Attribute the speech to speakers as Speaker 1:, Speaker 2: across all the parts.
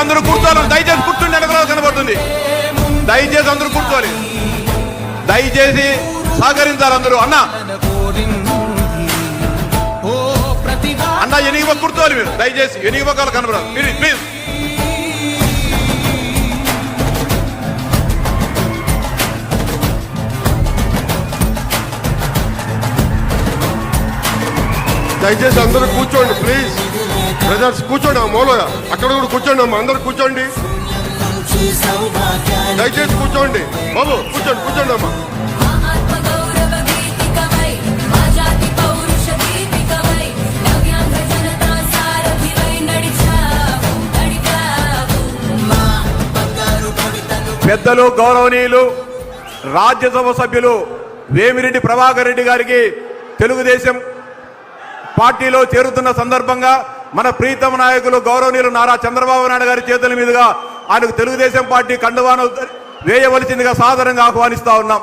Speaker 1: అందరూ కూర్చోవాలి. దయచేసి కూర్చుండి వెనకాల కనబడుతుంది. దయచేసి అందరూ కూర్చోవాలి. దయచేసి సహకరించాలి అందరూ. అన్న.
Speaker 2: ఓ ప్రతిభా
Speaker 1: అన్న ఎనిగివ కూర్చోవాలి మీరు. దయచేసి ఎనిగివ కాలు కనబడాలి. మీరు ప్లీజ్
Speaker 3: దయచేసి అందరూ కూర్చోండి ప్లీజ్ బ్రదర్స్ కూర్చోండి ఆ అక్కడ కూడా కూర్చోండి అమ్మ. అందరు కూర్చోండి. దయచేసి కూర్చోండి. బాబు కూర్చోండి కూర్చోండి అమ్మా.
Speaker 1: పెద్దలు గౌరవనీయులు రాజ్యసభ సభ్యులు వేమిరెడ్డి ప్రభాకర్ రెడ్డి గారికి తెలుగుదేశం పార్టీలో చేరుతున్న సందర్భంగా మన ప్రీతమ నాయకులు గౌరవనీయులు నారా చంద్రబాబు నాయుడు గారి చేతుల మీదుగా ఆయనకు తెలుగుదేశం పార్టీ కండువాను వేయవలసిందిగా సాధారణంగా ఆహ్వానిస్తా ఉన్నాం.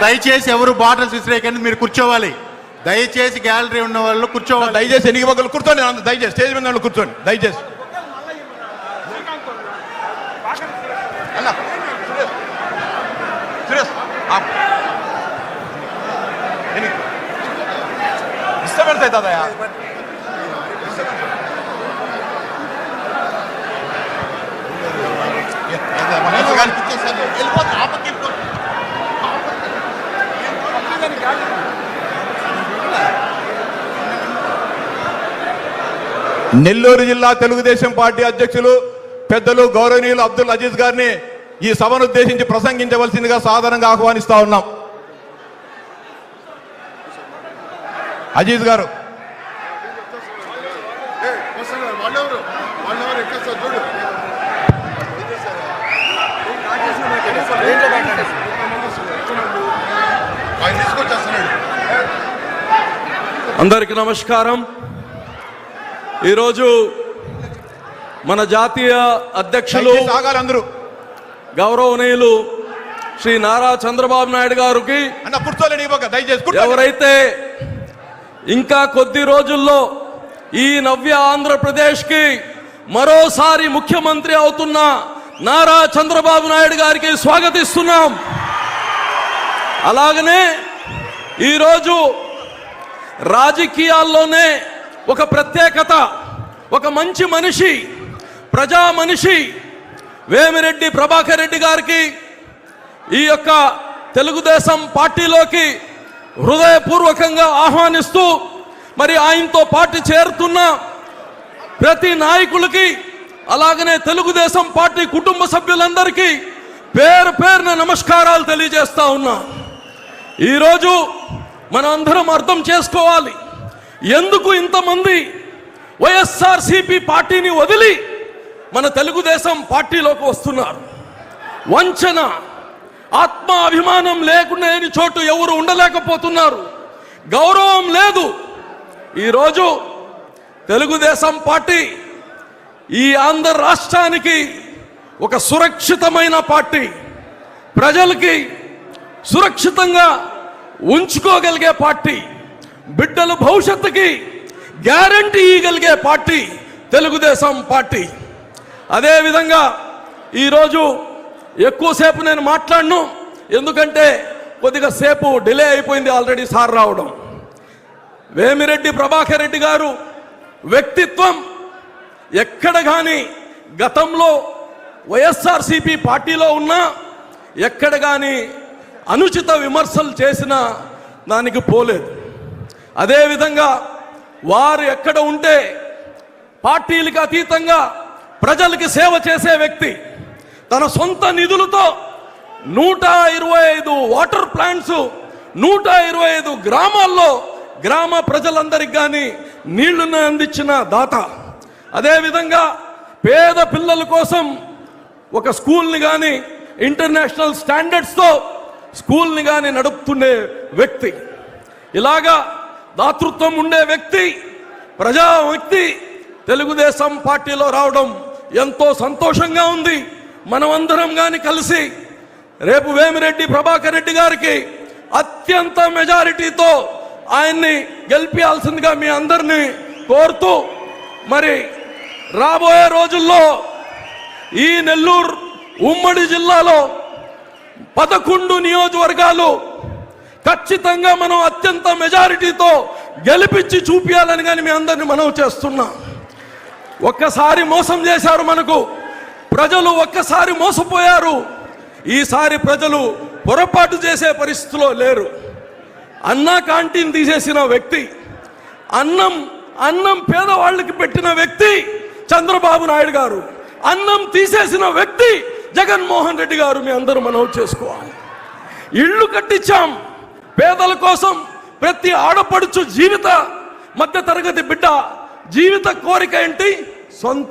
Speaker 4: దయచేసి ఎవరు బాటిల్స్ విసిరేయకండి మీరు కూర్చోవాలి దయచేసి గ్యాలరీ ఉన్న వాళ్ళు కూర్చోవాలి
Speaker 1: దయచేసి ఎన్ని ఒకరు కూర్చోండి దయచేసి స్టేజ్ మీద ఉన్న కూర్చోండి దయచేసి అన్న సురేష్ సురేష్ ఆపు. నెల్లూరు జిల్లా తెలుగుదేశం పార్టీ అధ్యక్షులు పెద్దలు గౌరవనీయులు అబ్దుల్ అజీజ్ గారిని ఈ సభను ఉద్దేశించి ప్రసంగించవలసిందిగా సాధారణంగా ఆహ్వానిస్తా ఉన్నాం. అజీజ్ గారు.
Speaker 3: చూడు.
Speaker 5: అందరికీ నమస్కారం. ఈరోజు మన జాతీయ అధ్యక్షులు
Speaker 1: అందరూ.
Speaker 5: గౌరవనీయులు శ్రీ నారా చంద్రబాబు నాయుడు గారికి. ఎవరైతే ఇంకా కొద్ది రోజుల్లో ఈ నవ్య ఆంధ్రప్రదేశ్కి మరోసారి ముఖ్యమంత్రి అవుతున్న నారా చంద్రబాబు నాయుడు గారికి స్వాగతిస్తున్నాం. అలాగనే ఈరోజు రాజకీయాల్లోనే ఒక ప్రత్యేకత ఒక మంచి మనిషి ప్రజా మనిషి వేమిరెడ్డి ప్రభాకర్ రెడ్డి గారికి ఈ యొక్క తెలుగుదేశం పార్టీలోకి హృదయపూర్వకంగా ఆహ్వానిస్తూ మరి ఆయనతో పార్టీ చేరుతున్న ప్రతి నాయకులకి అలాగనే తెలుగుదేశం పార్టీ కుటుంబ సభ్యులందరికీ పేరు పేరున నమస్కారాలు తెలియజేస్తా ఉన్నా. ఈరోజు మనందరం అందరం అర్థం చేసుకోవాలి. ఎందుకు ఇంతమంది వైఎస్ఆర్సిపి పార్టీని వదిలి మన తెలుగుదేశం పార్టీలోకి వస్తున్నారు? వంచన ఆత్మ అభిమానం లేకుండా లేని చోటు ఎవరు ఉండలేకపోతున్నారు? గౌరవం లేదు. ఈరోజు తెలుగుదేశం పార్టీ ఈ ఆంధ్ర రాష్ట్రానికి ఒక సురక్షితమైన పార్టీ. ప్రజలకి సురక్షితంగా ఉంచుకోగలిగే పార్టీ బిడ్డల భవిష్యత్తుకి గ్యారంటీ ఇవ్వగలిగే పార్టీ తెలుగుదేశం పార్టీ. అదేవిధంగా ఈరోజు ఎక్కువసేపు నేను మాట్లాడను ఎందుకంటే కొద్దిగా సేపు డిలే అయిపోయింది ఆల్రెడీ సార్ రావడం. వేమిరెడ్డి ప్రభాకర్ రెడ్డి గారు వ్యక్తిత్వం ఎక్కడ కానీ గతంలో వైఎస్ఆర్సిపి పార్టీలో ఉన్నా ఎక్కడ కానీ అనుచిత విమర్శలు చేసిన దానికి పోలేదు. అదేవిధంగా వారు ఎక్కడ ఉంటే పార్టీలకు అతీతంగా ప్రజలకి సేవ చేసే వ్యక్తి తన సొంత నిధులతో నూట ఇరవై ఐదు వాటర్ ప్లాంట్స్ నూట ఇరవై ఐదు గ్రామాల్లో గ్రామ ప్రజలందరికి కానీ నీళ్ళను అందించిన దాత. అదేవిధంగా పేద పిల్లల కోసం ఒక స్కూల్ని కానీ ఇంటర్నేషనల్ స్టాండర్డ్స్తో స్కూల్ని కానీ నడుపుతుండే వ్యక్తి. ఇలాగా దాతృత్వం ఉండే వ్యక్తి ప్రజా వ్యక్తి తెలుగుదేశం పార్టీలో రావడం ఎంతో సంతోషంగా ఉంది. మనమందరం కానీ కలిసి రేపు వేమిరెడ్డి ప్రభాకర్ రెడ్డి గారికి అత్యంత మెజారిటీతో ఆయన్ని గెలిపించాల్సిందిగా మీ అందరినీ కోరుతూ మరి రాబోయే రోజుల్లో ఈ నెల్లూరు ఉమ్మడి జిల్లాలో పదకొండు నియోజకవర్గాలు ఖచ్చితంగా మనం అత్యంత మెజారిటీతో గెలిపించి చూపించాలని కానీ మీ అందరిని మనం చేస్తున్నాం. ఒక్కసారి మోసం చేశారు మనకు. ప్రజలు ఒక్కసారి మోసపోయారు. ఈసారి ప్రజలు పొరపాటు చేసే పరిస్థితిలో లేరు. అన్నా క్యాంటీన్ తీసేసిన వ్యక్తి అన్నం అన్నం పేదవాళ్ళకి పెట్టిన వ్యక్తి చంద్రబాబు నాయుడు గారు అన్నం తీసేసిన వ్యక్తి జగన్మోహన్ రెడ్డి గారు మీ అందరూ మనం చేసుకోవాలి. ఇళ్ళు కట్టించాం. పేదల కోసం ప్రతి ఆడపడుచు జీవిత మధ్య తరగతి బిడ్డ జీవిత కోరిక ఏంటి? సొంత